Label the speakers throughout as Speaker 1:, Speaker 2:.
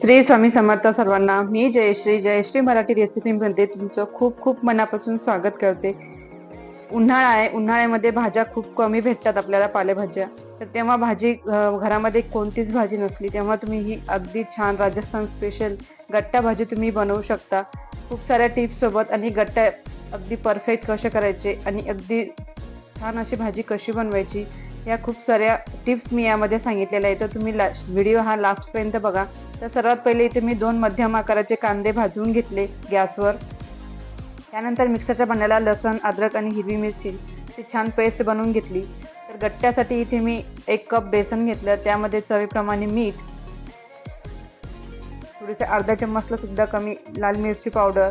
Speaker 1: श्री स्वामी समर्थ सर्वांना मी जयश्री जयश्री मराठी रेसिपीमध्ये तुमचं खूप खूप मनापासून स्वागत करते. उन्हाळा आहे उन्हाळ्यामध्ये भाज्या खूप कमी भेटतात आपल्याला पालेभाज्या. तर तेव्हा भाजी घरामध्ये कोणतीच भाजी नसली तेव्हा तुम्ही ही अगदी छान राजस्थान स्पेशल गट्टा भाजी तुम्ही बनवू शकता. खूप साऱ्या टिप्ससोबत आणि गट्टा अगदी परफेक्ट कसे करायचे आणि अगदी छान अशी भाजी कशी बनवायची या खूप साऱ्या टिप्स मी यामध्ये सांगितलेल्या आहेत. तर तुम्ही ला व्हिडिओ हा लास्टपर्यंत बघा. तर सर्वात पहिले इथे मी दोन मध्यम आकाराचे कांदे भाजून घेतले गॅसवर. त्यानंतर मिक्सरच्या भांड्याला लसण अद्रक आणि हिरवी मिरची ती छान पेस्ट बनवून घेतली. तर गट्ट्यासाठी इथे मी एक कप बेसन घेतलं. त्यामध्ये चवीप्रमाणे मीठ थोडेसे अर्धा चम्मचला सुद्धा कमी लाल मिरची पावडर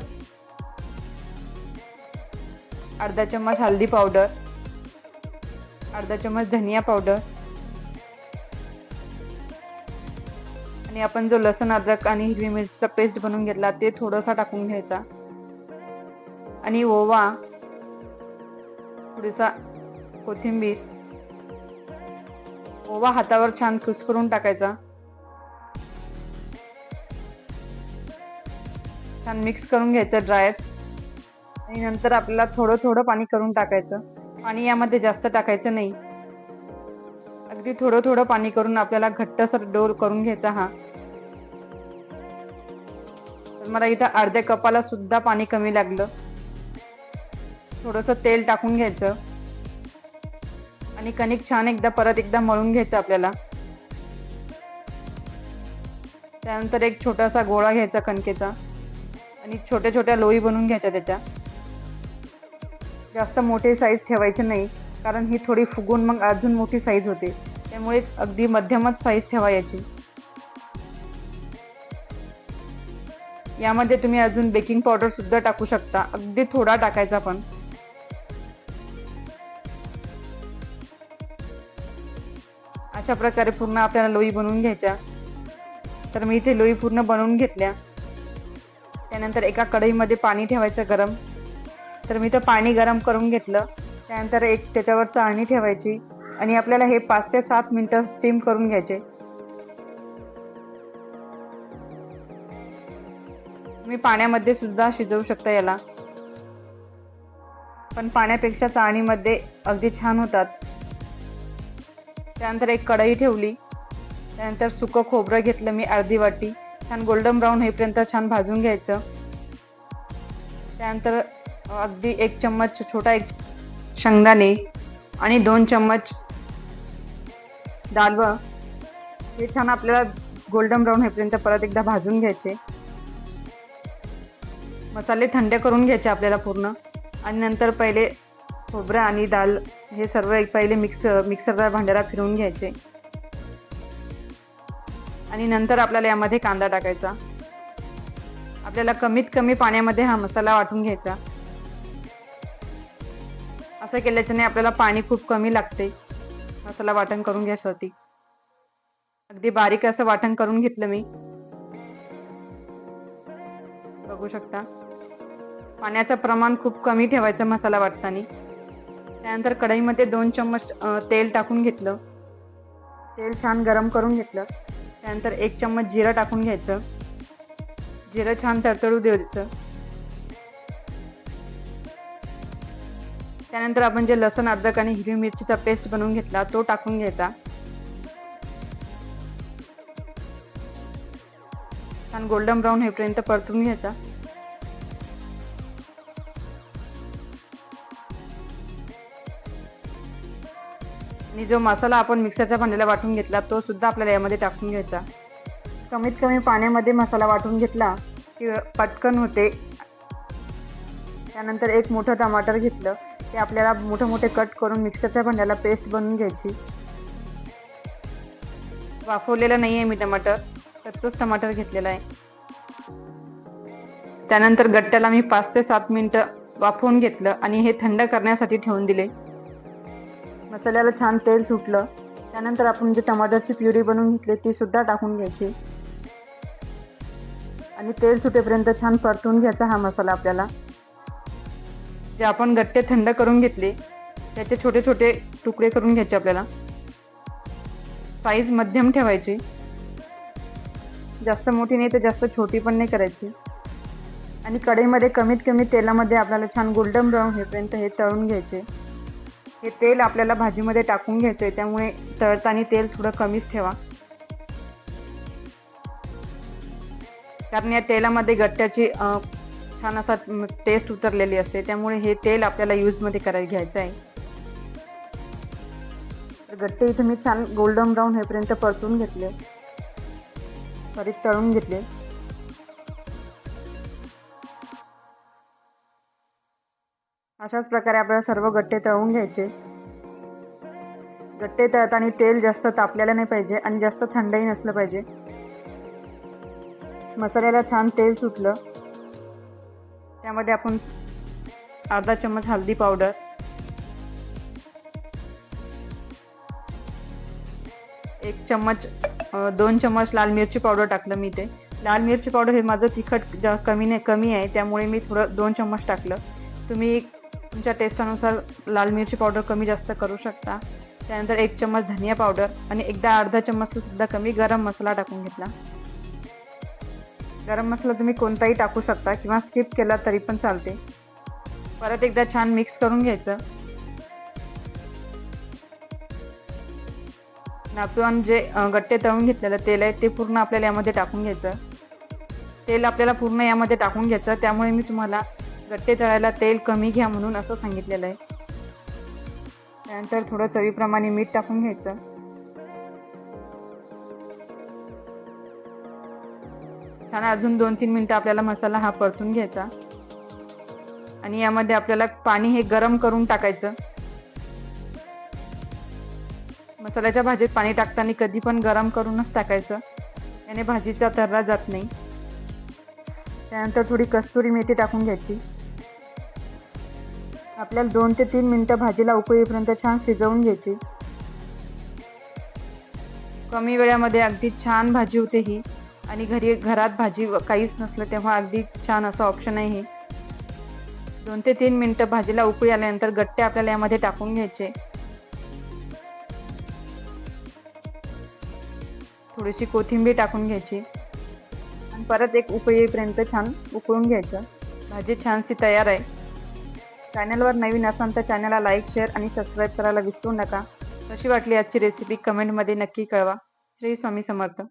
Speaker 1: अर्धा चम्मच हल्दी पावडर अर्धा चम्मच धनिया पावडर आणि आपण जो लसण अद्रक आणि हिरवी मिरचीचा पेस्ट बनवून घेतला ते थोडासा टाकून घ्यायचा. आणि ओवा थोडीसा कोथिंबीर ओवा हातावर छान कुस्करून टाकायचा. छान मिक्स करून घ्यायचं ड्राय आणि नंतर आपल्याला थोडं थोडं पाणी करून टाकायचं. पाणी यामध्ये जास्त टाकायचं नाही. अगदी थोडं थोडं पाणी करून आपल्याला घट्टसर डोर करून घ्यायचा हा. तर मला इथं अर्ध्या कपाला सुद्धा पाणी कमी लागलं. थोडंसं तेल टाकून घ्यायचं. आणि कणिक छान एकदा परत एकदा मळून घ्यायचं आपल्याला. त्यानंतर एक छोटासा गोळा घ्यायचा कणकेचा. आणि छोट्या छोट्या लोई बनवून घ्यायच्या त्याच्या. जास्त मोठी साईज ठेवायची नाही कारण ही थोडी फुगून मग अजून मोठी साईज होते. त्यामुळे अगदी मध्यमच साईज ठेवा याची. यामध्ये तुम्ही अजून बेकिंग पावडर सुद्धा टाकू शकता. अगदी थोडा टाकायचा पण. अशा प्रकारे पूर्ण आपल्याला लोई बनवून घ्यायच्या. तर मी इथे लोई पूर्ण बनवून घेतल्या. त्यानंतर एका कढईमध्ये पाणी ठेवायचं गरम. तर मी तर पाणी गरम करून घेतलं. त्यानंतर एक त्याच्यावर चाळणी ठेवायची. आणि आपल्याला हे पाच ते सात मिनटं स्टीम करून घ्यायचे. तुम्ही पाण्यामध्ये सुद्धा शिजवू शकता याला. पण पाण्यापेक्षा चाळणीमध्ये अगदी छान होतात. त्यानंतर एक कढई ठेवली. त्यानंतर सुकं खोबरं घेतलं मी अर्धी वाटी. छान गोल्डन ब्राऊन होईपर्यंत छान भाजून घ्यायचं. त्यानंतर अगदी एक चम्मच छोटा एक शेंगदाणे आणि दोन चम्मच डालवा हे छान आपल्याला गोल्डन ब्राऊन होईपर्यंत परत एकदा भाजून घ्यायचे. मसाले थंड करून घ्यायचे आपल्याला पूर्ण. आणि नंतर पहिले खोबरं आणि दाल हे सर्व एक पहिले मिक्स मिक्सरच्या भांड्याला फिरवून घ्यायचे. आणि नंतर आपल्याला यामध्ये कांदा टाकायचा. आपल्याला कमीत कमी पाण्यामध्ये हा मसाला वाटून घ्यायचा. असं केल्याच्याने आपल्याला पाणी खूप कमी लागते. मसाला वाटण करून घ्यायसाठी अगदी बारीक असं वाटण करून घेतलं मी. बघू शकता. पाण्याचं प्रमाण खूप कमी ठेवायचं मसाला वाटताना. त्यानंतर कढईमध्ये दोन चम्मच तेल टाकून घेतलं. तेल छान गरम करून घेतलं. त्यानंतर एक चम्मच जिरं टाकून घ्यायचं. जिरं छान तरतडू द्यायचं. त्यानंतर आपण जे लसण अद्रक आणि हिरवी मिरचीचा पेस्ट बनवून घेतला तो टाकून घ्यायचा. छान गोल्डन ब्राऊन होईपर्यंत परतून घ्यायचा. आणि जो मसाला आपण मिक्सरच्या भांड्याला वाटून घेतला तो सुद्धा आपल्याला यामध्ये टाकून घ्यायचा. कमीत कमी पाण्यामध्ये मसाला वाटून घेतला की पटकन होते. त्यानंतर एक मोठं टमाटर घेतलं. ते आपल्याला मोठे मोठे कट करून मिक्सरच्या भांड्याला पेस्ट बनवून घ्यायची. वाफवलेलं नाही आहे मी टमाटर कच्चंच टमाटर घेतलेलं आहे. त्यानंतर गट्ट्याला मी पाच ते सात मिनटं वाफवून घेतलं आणि हे थंड करण्यासाठी ठेवून दिले. मसाल्याला छान तेल सुटलं. त्यानंतर आपण जी टमाटरची प्युरी बनवून घेतली ती सुद्धा टाकून घ्यायची. आणि तेल सुटेपर्यंत छान परतून घ्यायचा हा मसाला आपल्याला. जे आपण गट्टे थंड करून घेतले त्याचे छोटे छोटे तुकडे करून घ्यायचे आपल्याला. साईज मध्यम ठेवायची. जास्त मोठी नाही तर जास्त छोटी पण नाही करायची. आणि कढईमध्ये कमीत कमी तेलामध्ये आपल्याला छान गोल्डन ब्राऊन होईपर्यंत हे तळून घ्यायचे. हे तेल आपल्याला भाजीमध्ये टाकून घ्यायचं आहे त्यामुळे तळताना तेल थोडं कमीच ठेवा. कारण या तेलामध्ये गट्ट्याची छान असा टेस्ट उतरलेली असते. त्यामुळे हे तेल आपल्याला यूजमध्ये करायला घ्यायचं आहे. गट्टे इथे मी छान गोल्डन ब्राऊन होईपर्यंत परतून घेतले. सॉरी तळून घेतले. अशाच प्रकारे आपल्याला सर्व गट्टे तळून घ्यायचे. गट्टे तळताना तेल जास्त तापलेलं नाही पाहिजे आणि जास्त थंडही नसलं पाहिजे. मसाल्याला छान तेल सुटलं. त्यामध्ये आपण अर्धा चम्मच हळदी पावडर. एक चम्मच दोन चम्मच लाल मिरची पावडर टाकलं मी ते लाल मिरची पावडर हे माझं तिखट जा कमी नाही कमी आहे. त्यामुळे मी थोडं दोन चम्मच टाकलं. तुम्ही तुमच्या टेस्टानुसार लाल मिरची पावडर कमी जास्त करू शकता. त्यानंतर एक चम्मच धनिया पावडर आणि एकदा अर्धा चम्मच सुद्धा कमी गरम मसाला टाकून घेतला. गरम मसाला तुम्ही कोणताही टाकू शकता किंवा स्किप केला तरी पण चालते. परत एकदा छान मिक्स करून घ्यायचं. आणि आपण जे गट्टे तळून घेतलेलं तेल आहे ते पूर्ण आपल्याला यामध्ये टाकून घ्यायचं. तेल आपल्याला पूर्ण यामध्ये टाकून घ्यायचं. त्यामुळे मी तुम्हाला गट्टे तळायला तेल कमी घ्या म्हणून असं सांगितलेलं आहे. त्यानंतर थोडं चवीप्रमाणे मीठ टाकून घ्यायचं. छान अजून दोन तीन मिनटं आपल्याला मसाला हा परतून घ्यायचा. आणि यामध्ये आपल्याला पाणी हे गरम करून टाकायचं. मसाल्याच्या भाजीत पाणी टाकताना कधी पण गरम करूनच टाकायचं. याने भाजीचा तर्रा जात नाही. त्यानंतर थोडी कस्तुरी मेथी टाकून घ्यायची. आपल्याला दोन ते तीन मिनटं भाजीला उकळीपर्यंत छान शिजवून घ्यायची. कमी वेळामध्ये अगदी छान भाजी होते ही. आणि घरी घरात भाजी व- काहीच नसलं तेव्हा अगदी छान असं ऑप्शन आहे हे. दोन ते तीन मिनटं भाजीला उकळी आल्यानंतर गट्टे आपल्याला यामध्ये टाकून घ्यायचे. थोडीशी कोथिंबीर टाकून घ्यायची. आणि परत एक उकळी येईपर्यंत छान उकळून घ्यायचं. भाजी छानशी तयार आहे. चॅनलवर नवीन असाल तर चॅनलला लाईक शेअर आणि सबस्क्राईब करायला विसरू नका. कशी वाटली आजची रेसिपी कमेंटमध्ये नक्की कळवा. श्री स्वामी समर्थ.